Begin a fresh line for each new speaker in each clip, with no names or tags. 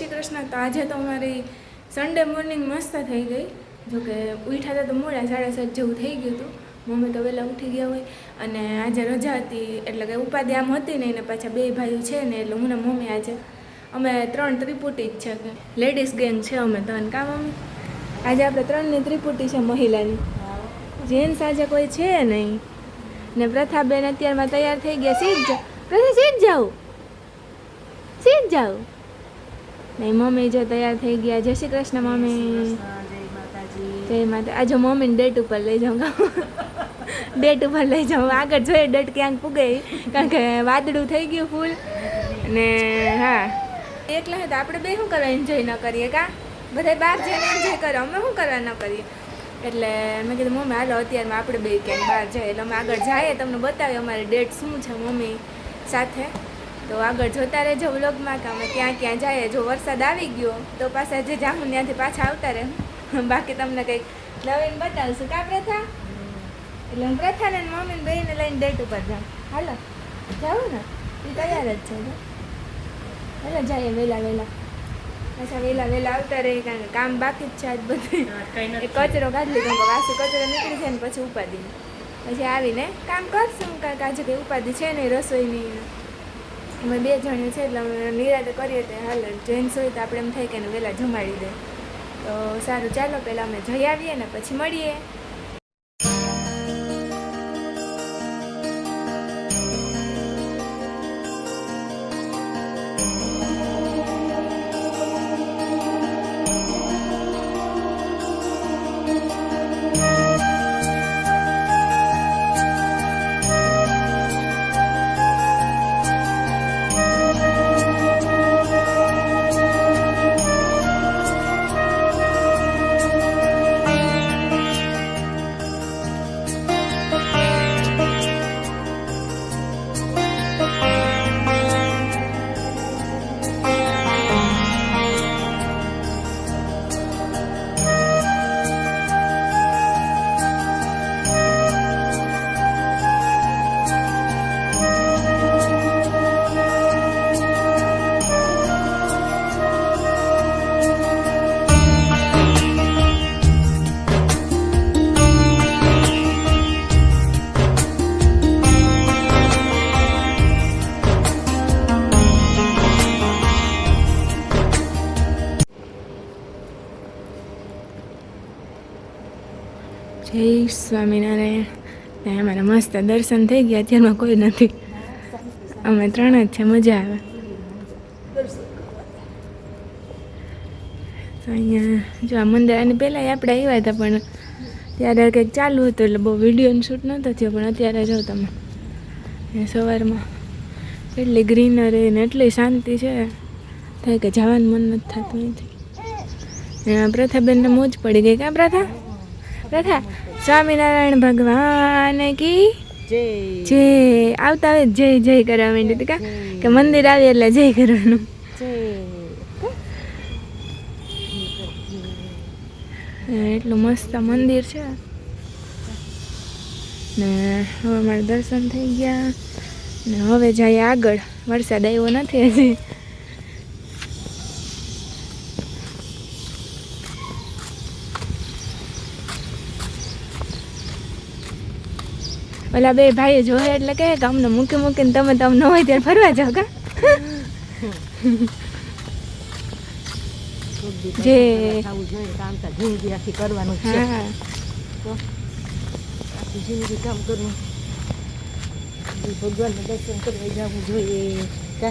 શ્રી કૃષ્ણ તો આજે તો અમારી સન્ડે મોર્નિંગ મસ્ત થઈ ગઈ. જોકે ઉઠ્યા હતા તો મોડા સાડા સાત જેવું થઈ ગયું હતું. મમ્મી તો વહેલા ઉઠી ગયા હોય. અને આજે રજા હતી, એટલે કે ઉપાધિ આમ હતી નહીં, ને પાછા બે ભાઈઓ છે ને, એટલે હું ને મમ્મી આજે, અમે ત્રણ ત્રિપુટી જ છે લેડીઝ ગેંગ છે અમે ત્રણ કામ મમ્મી? આજે આપણે ત્રણની ત્રિપુટી છે મહિલાની. જેન્ટ્સ આજે કોઈ છે નહીં. ને પ્રથાબેન અત્યારમાં તૈયાર થઈ ગયા. સીધ પ્રથા, સીધ જાઉં સીધ જાઉં નહીં મમ્મી જો તૈયાર થઈ ગયા. જય શ્રી કૃષ્ણ મમ્મી. જય માતા આજે મમ્મીને ડેટ ઉપર લઈ જાઉં. ડેટ ઉપર લઈ જાઉં. આગળ જોઈએ ડેટ ક્યાંક પૂગે કારણ કે વાદળું થઈ ગયું ફૂલ. ને હા. એકલા હતા આપણે બે શું કરવા એન્જોય ન કરીએ કા? બધા બહાર જઈને એન્જોય કરે. અમે શું કરવા ન કરીએ? એટલે મેં કીધું મમ્મી હાલો અત્યારમાં આપણે બે ક્યાંક બહાર જાય એટલે અમે આગળ જઈએ. તમને બતાવીએ અમારી ડેટ શું છે મમ્મી સાથે. તો આગળ જોતા રહેજો વ્લોગમાં કે અમે ક્યાં ક્યાં જઈએ જો વરસાદ આવી ગયો તો પાછા જે જાઉં ત્યાંથી પાછા આવતા રહે. બાકી તમને કંઈક નવીન બતાવશું. કા પ્રથા? એટલે હું પ્રથાને ને મમ્મીને બેને લઈને ડેટ ઉપર જાઉં. હાલો જાઉં ને? એ તૈયાર જ છે. હાલો જઈએ વહેલા વહેલા પાછા વહેલા વહેલા આવતા રહે કારણ કે કામ બાકી જ છે આજ બધું એ કચરો કાઢી લીધો કે વાસી કચરો નીકળી જાય ને પછી ઉપાદી પછી આવીને કામ કરશું કાંઈક આજે કંઈ ઉપાધિ છે નહીં રસોઈની. અમે બે જણ્યું છે એટલે અમે નિરાતે કરીએ તો હાલ જેન્ટ્સ હોય તો આપણે એમ થાય કે એને વહેલા જમાડી દે. તો સારું, ચાલો, પહેલાં અમે જઈ આવીએ ને પછી મળીએ. સ્વામિનારાયણ. ને અમારા મસ્ત દર્શન થઈ ગયા, અત્યારમાં કોઈ નથી. અમે ત્રણ જ છે, મજા આવે. અહીંયા જો આ મંદિર આની પહેલાં આપણે આવ્યા હતા, પણ ત્યારે કંઈક ચાલુ હતું, એટલે બહુ વિડીયોનું શૂટ નહોતો થયો, પણ અત્યારે જો તમે. સવારમાં એટલી ગ્રીનરી ને એટલી શાંતિ છે. થાય કે જવાનું મન નથી થતું અહીંથી. પ્રથાબેનને મોજ પડી ગઈ ક્યાં પ્રથા? પ્રથા સ્વામિનારાયણ ભગવાન કી?
જય.
જય. આવતા આવે જય જય કરવા માંડી હતી કા? કે મંદિર આવે એટલે જય કરવાનું. એટલું મસ્ત મંદિર છે. ને હવે મારા દર્શન થઈ ગયા. ને હવે જઈએ આગળ. વરસાદ આવ્યો નથી હજી. ઓલા બે ભાઈ જોહે એટલે કે અમને મૂકી મૂકીને તમે તમે ન હોય ત્યારે ફરવા જાઓ કા? જે
જિંદગી આખી કરવાનું છે આખી જિંદગી કામ કરવું જે દર્શન કરવા જવું જોઈએ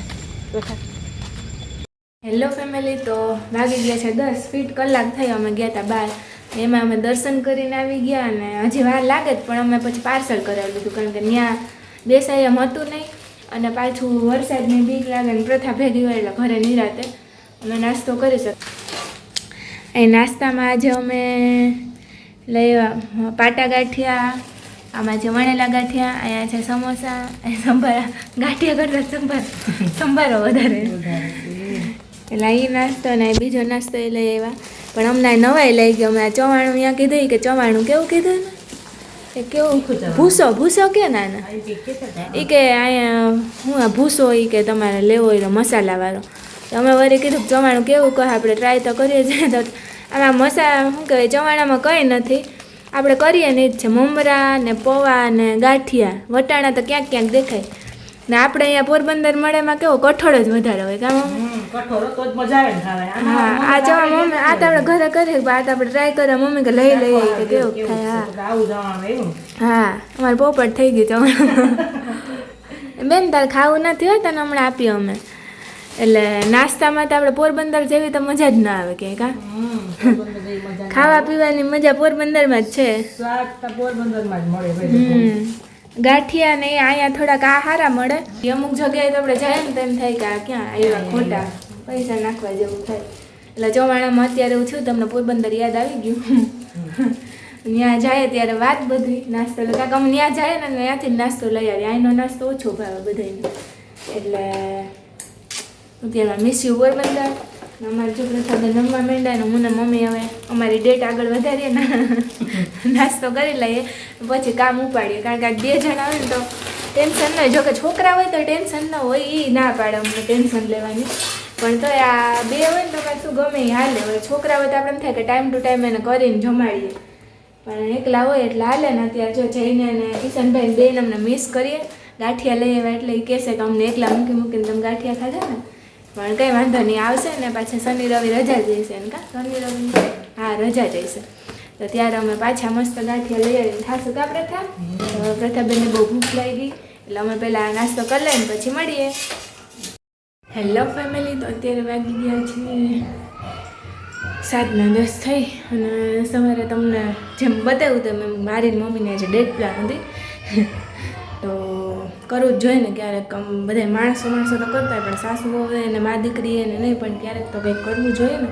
હેલો ફેમિલી તો વાગી ગયા છે દસ ફીટ કલાક થઈ અમે ગયા હતા બાર. એમાં અમે દર્શન કરીને આવી ગયા અને હજી વાર લાગે જ પણ અમે પછી પાર્સલ કરાવી લીધું કારણ કે ત્યાં બેસાય એમ હતું નહીં. અને પાછું વરસાદની બીક લાગે ને પ્રથા ભેગી હોય એટલે ઘરે નિરાતે અમે નાસ્તો કરી શકીએ એ નાસ્તામાં આજે અમે લઈ આવ્યા પાટા ગાંઠિયા આમાં છે વણેલા ગાંઠિયા અહીંયા છે સમોસા સંભારા ગાંઠિયા કરતાં સંભાર સંભારો વધારે. એટલે એ નાસ્તો ને એ બીજો નાસ્તો એ લઈ આવ્યા. પણ અમને નવાઈ લઈ ગયો અમે આ ચવાણું અહીંયા કીધું. કે ચવાણું કેવું કીધું ને એ કેવું? ભૂસો ભૂસો કે ના ના? એ કે અહીંયા હું આ ભૂસો એ કે તમારે લેવો હોય મસાલાવાળો તો અમે વળી કીધું ચવાણું કેવું કહે? આપણે ટ્રાય તો કરીએ છીએ. તો આમાં મસા શું કહેવાય ચવાણામાં કંઈ નથી. આપણે કરીએ ને એ જ છે. મમરા ને પૌવા ને ગાંઠિયા. વટાણા તો ક્યાંક ક્યાંક દેખાય. ને આપણે અહીંયા પોરબંદર મળેમાં કેવો કઠોળ જ વધારે હોય કામ હા આ જવા મમ્મી આ તો આપણે ઘરે કરીએ આ તો આપણે ટ્રાય કરે મમ્મી કે લઈ લઈએ કે કેવું થાય હા. હા અમારે પોપટ થઈ ગયું ચવાણું બેન તાર ખાવું નથી હોય તને હમણાં આપ્યું અમે. એટલે નાસ્તામાં તો આપણે પોરબંદર જેવી તો મજા જ ના આવે કે? કા. ખાવા પીવાની મજા પોરબંદરમાં જ છે.
પોરબંદરમાં જ મળે
હમ. ગાંઠિયા ને અહીંયા થોડાક આ સારા મળે અમુક જગ્યાએ તો આપણે જાય ને તેમ થાય કે આ ક્યાં આવ્યા ખોટા. પૈસા નાખવા જેવું થાય. એટલે ચોમાણામાં અત્યારે હું થયું તમને પોરબંદર યાદ આવી ગયું. ત્યાં જાય ત્યારે વાત બધી નાસ્તો એટલે કાંક અમે ત્યાં જાય ને ત્યાંથી નાસ્તો લઈ આવીએ. અહીંનો નાસ્તો ઓછો ભાવે બધાને એટલે ત્યાં મિસ યુ પોરબંદર. અમારા છોકરા સાથે જમવા માંડ્યા ને હું ને મમ્મી હવે અમારી ડેટ આગળ વધારીએ ને નાસ્તો કરી લઈએ, પછી કામ ઉપાડીએ. કારણ કે બે જણા આવે ને તો ટેન્શન ન હોય. જો છોકરા હોય તો ટેન્શન ન હોય એ ના પાડે અમને ટેન્શન લેવાની. પણ તો આ બે હોય ને તો શું ગમે એ હાલે. હવે છોકરા હોય તો આપણે એમ થાય કે ટાઈમ ટુ ટાઈમ એને કરીને જમાડીએ. પણ એકલા હોય એટલે હાલે ને અત્યારે જો જઈને અને કિશનભાઈ બેન અમને મિસ કરીએ. ગાંઠિયા લઈ આવ્યા એટલે એ કહેશે કે અમને એકલા મૂકી મૂકીને તમે ગાંઠિયા ખાધા ને? પણ કંઈ વાંધો નહીં આવશે ને પાછા શનિ રવિ રજા જઈશે ને કા? શનિ રવિ હા રજા જઈશે તો ત્યારે અમે પાછા મસ્ત ગાંઠિયા લઈ આવીને ખાશું કા પ્રથા? પ્રથાબેનને બહુ ભૂખ લાગી એટલે અમે પહેલાં નાસ્તો કરી લઈને પછી મળીએ. હેલો ફેમિલી તો અત્યારે વાગી ગયા છીએ સાતના દસ થઈ અને સવારે તમને જેમ બતાવ્યું તેમ મારી મમ્મીને આજે ડેટ પ્લાન હતી. કરવું જ જોઈએ ને ક્યારેક બધા માણસો માણસો તો કરતા હોય, પણ સાસુ હોય ને મા દીકરી એને નહીં, પણ ક્યારેક તો કંઈક કરવું જોઈએ ને.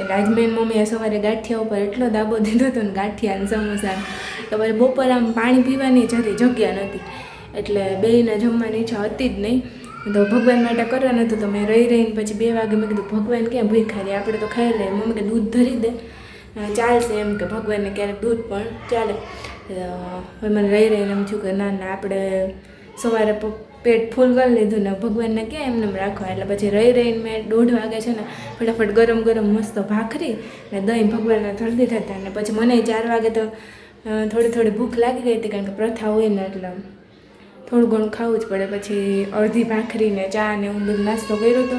એટલે આજ મેં મમ્મીએ સવારે ગાંઠિયા ઉપર એટલો દાબો દીધો હતો ને ગાંઠિયા અને સમોસા. તો પછી બપોર આમ પાણી પીવાની જતી જગ્યા નહોતી. એટલે બેયને જમવાની ઈચ્છા હતી જ નહીં. તો ભગવાન માટે કરવાનું હતું તો મેં રહી રહીને પછી બે વાગે મેં કીધું, ભગવાન ક્યાં ભૂખા રહે આપણે તો ખાઈ લઈએ. મમ્મી કે, દૂધ ધરી દે. ચાલશે એમ કે, ભગવાનને ક્યારેક દૂધ પણ ચાલે. હવે મને રહી રહીને એમ થયું કે, ના ના, આપણે સવારે પેટ ફૂલ કરી લીધું ને ભગવાનને ક્યાં એમને રાખવા. એટલે પછી રહી રહીને મેં દોઢ વાગે છે ને ફટાફટ ગરમ ગરમ મસ્ત ભાખરી ને દહીં ભગવાનને દીધા હતા ને પછી મને ચાર વાગે તો થોડી થોડી ભૂખ લાગી ગઈ હતી કારણ કે પ્રથા હોય ને એટલે થોડું ઘણું ખાવું જ પડે. પછી અડધી ભાખરી ને ચા ને હું બધું નાસ્તો કર્યો હતો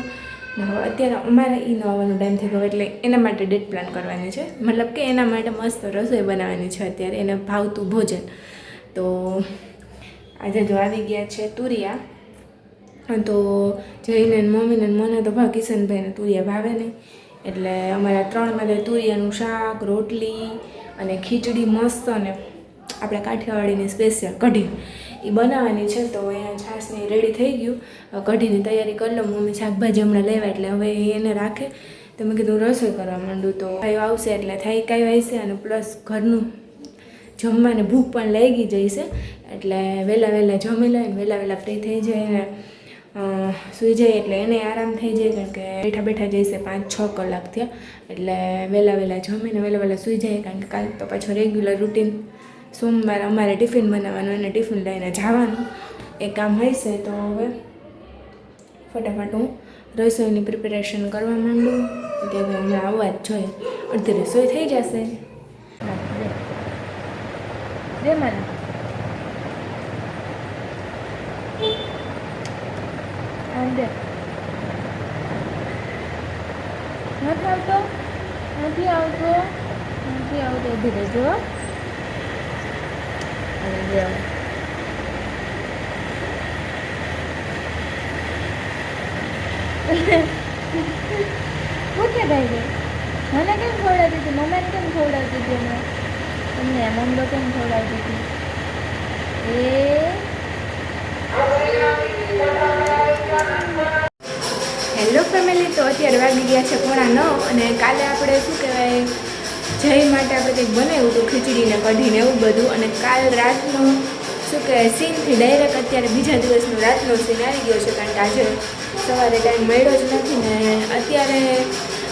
અત્યારે અમારે એ નવાનો ટાઈમ થઈ ગયો એટલે એના માટે ડેટ પ્લાન કરવાની છે. મતલબ કે એના માટે મસ્ત રસોઈ બનાવવાની છે અત્યારે. એને ભાવતું ભોજન. તો આજે જો આવી ગયા છે તુરિયા તો જઈને મમ્મીને મને તો ભાવ કિશનભાઈને તુરિયા ભાવે નહીં. એટલે અમારા ત્રણ માટે તુરિયાનું શાક, રોટલી અને ખીચડી મસ્ત અને આપણે કાઠિયાવાડીની સ્પેશિયલ કઢી. એ બનાવવાની છે તો અહીંયા છાશની રેડી થઈ ગયું. કઢીની તૈયારી કરી લઉં. મમ્મી શાકભાજી હમણાં લેવા એટલે હવે એને રાખે. તો મેં કીધું રસોઈ કરવા માંડું. તો કાંઈ આવશે એટલે થાય કાંઈ આવશે અને પ્લસ ઘરનું જમવાને ભૂખ પણ લાગી જઈશે એટલે વહેલા વહેલા જમી લઈને વહેલા વહેલા ફ્રી થઈ જાય ને સુઈ જાય એટલે એને આરામ થઈ જાય કારણ કે બેઠા બેઠા જઈશે પાંચ છ કલાક થયા. એટલે વહેલા વહેલા જમીને વહેલા વહેલા સૂઈ જાય કારણ કે કાલ તો પાછો રેગ્યુલર રૂટીન સોમવારે અમારે ટિફિન બનાવવાનું અને ટિફિન લઈને જવાનું. એ કામ હશે તો હવે ફટાફટ હું રસોઈની પ્રિપેરેશન કરવા માંડું. કે હમણાં આવવા જ જોઈએ અડધી રસોઈ થઈ જશે. દે મને દે નથી આવતો નથી આવતો નથી આવતો ધીરે રહેજો હો. અને દે હવે. હું કે ભાઈ ગઈ મને કેમ ખવડાવતી હતી મમ્માને કેમ ખવડાવતી હતી હમણાં તમને ખવડાવતી હતી એ હેલો ફેમિલી તો અત્યારે વાગી ગયા છે પોણા નવ અને કાલે આપણે શું કહેવાય, જય માટે આપણે કંઈક બનાવ્યું હતું, ખીચડીને કઢીને એવું બધું. અને કાલ રાતનો શું કહેવાય સીનથી ડાયરેક્ટ અત્યારે બીજા દિવસનો રાતનો સીન આવી ગયો છે, કારણ કે આજે સવારે ટાઈમ મળ્યો જ નથી ને અત્યારે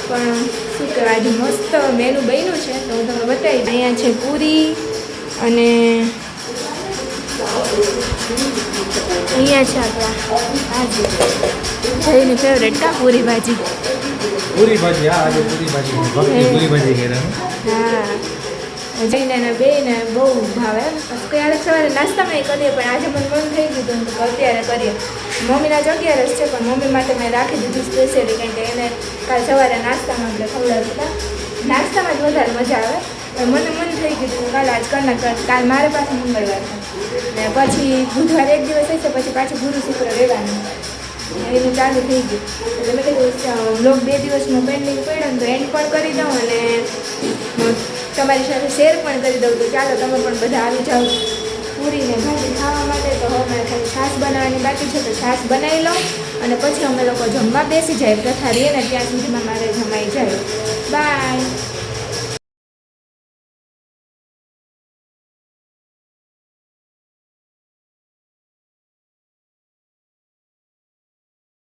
પણ શું કહેવાય આજે મસ્ત મેનુ બન્યું છે. તો હું તમને બતાવી અહીંયા છે પૂરી અને અહીંયા છે આપણા ભાજી. જઈને ફેવરેટ કા પૂરી ભાજી?
પૂરી ભાજી હા આજે પૂરી ભાજી. પૂરી ભાજી
હા. જઈને ને બે ને બહુ ભાવે. ક્યારેક સવારે નાસ્તામાં કરીએ, પણ આજે મને મન થઈ ગયું હતું તો અત્યારે કરીએ. મમ્મીના જ અગિયારસ છે, પણ મમ્મી માટે મેં રાખી દીધું સ્પેશિયલી કારણ કે એને કાલ સવારે નાસ્તામાં આપણે ખવડાવતા નાસ્તામાં જ વધારે મજા આવે. મને મન થઈ ગયું હતું કાલ આજ કરના કર કાલ મારે પાસે મંગળવાર છે. ને પછી બુધવાર એક દિવસ હશે, પછી પાછું ગુરુ શુક્ર રહેવાનું. એનું ચાલુ થઈ ગયું. એટલે મેં કીધું બ્લોગ બે દિવસનું પેન્ડિંગ પડ્યો ને તો એન્ડ પણ કરી દઉં અને તમારી સાથે શેર પણ કરી દઉં તો ચાલો તમે પણ બધા આવી જાઓ. પૂરીને ભાજી ખાવા માટે તો હવે મારે ખાલી છાશ બનાવવાની બાકી છે તો છાશ બનાવી લઉં અને પછી અમે લોકો જમવા બેસી જાય. પ્રથા રહીએ ને ત્યાં સુધીમાં મારે જમાઈ જાય. બાય